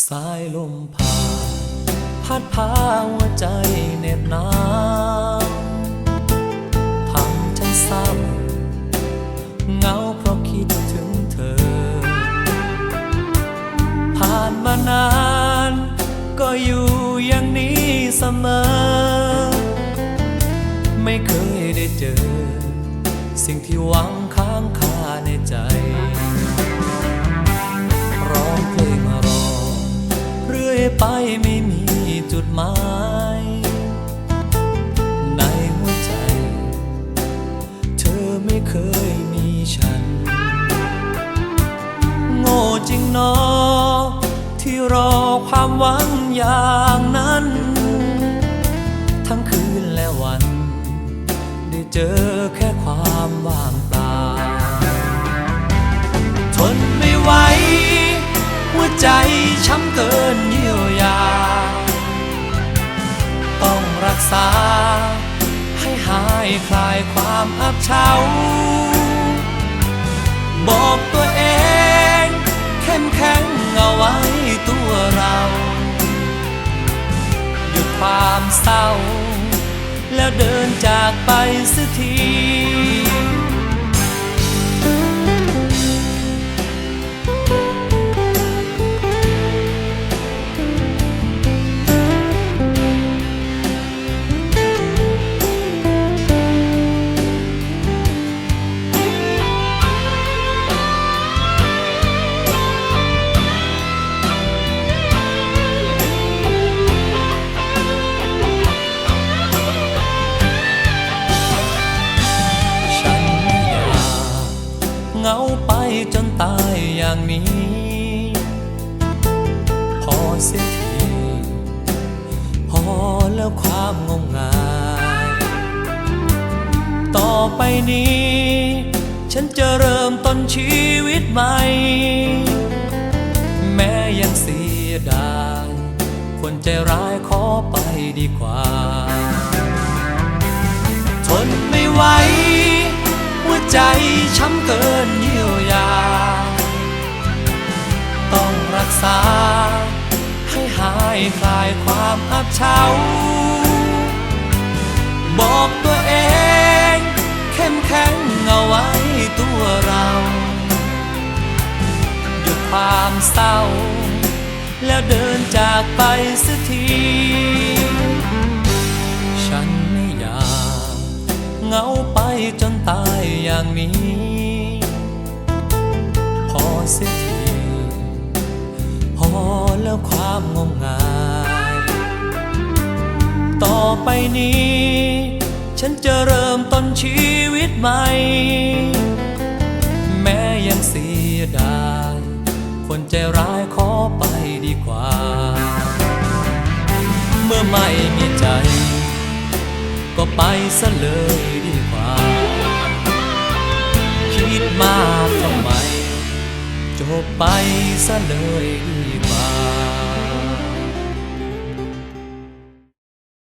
สายลมผ่านพัดพาหัวใจเหน็บหนาวทำฉันเศร้าเหงาเพราะคิดถึงเธอ ผ่านมานาน ก็อยู่อย่างนี้เสมอ ไม่เคยได้เจอ สิ่งที่หวังค้างคาในใจ ไปไม่มีจุดหมาย ในหัวใจ เธอไม่เคยมีฉัน โง่จริงนอ ที่รอความหวังอย่างนั้น ทั้งคืนและวัน ได้เจอแค่ความว่าง คลายความอับเฉา บอกตัวเอง เข้มแข็งเอาไว้ตัวเรา หยุดความเศร้า แล้วเดินจากไปสักที เหงาไปจนตายอย่างนี้ พอเสียทีพอแล้วความงมงายต่อไปนี้ ฉันจะเริ่มต้นชีวิตใหม่ แม้ยังเสียดายคนใจร้ายขอไปดีกว่า ทนไม่ไหวหัวใจช้ำเกิน ให้คลายความอับเฉาบอกตัวเอง เข้มแข็งเอาไว้ตัวเราหยุดความเศร้า แล้วเดินจากไปสักที ฉันไม่อยากเหงาไปจนตายอย่างนี้ พอเสีย แล้วความงมงายต่อไปนี้ ฉันจะเริ่มต้นชีวิตใหม่ แม้ยังเสียดายคนใจร้ายขอไปดีกว่า เมื่อไม่มีใจ ก็ไปซะเลยดีกว่า คิดมากทำไมจบไปซะเลยดี heart.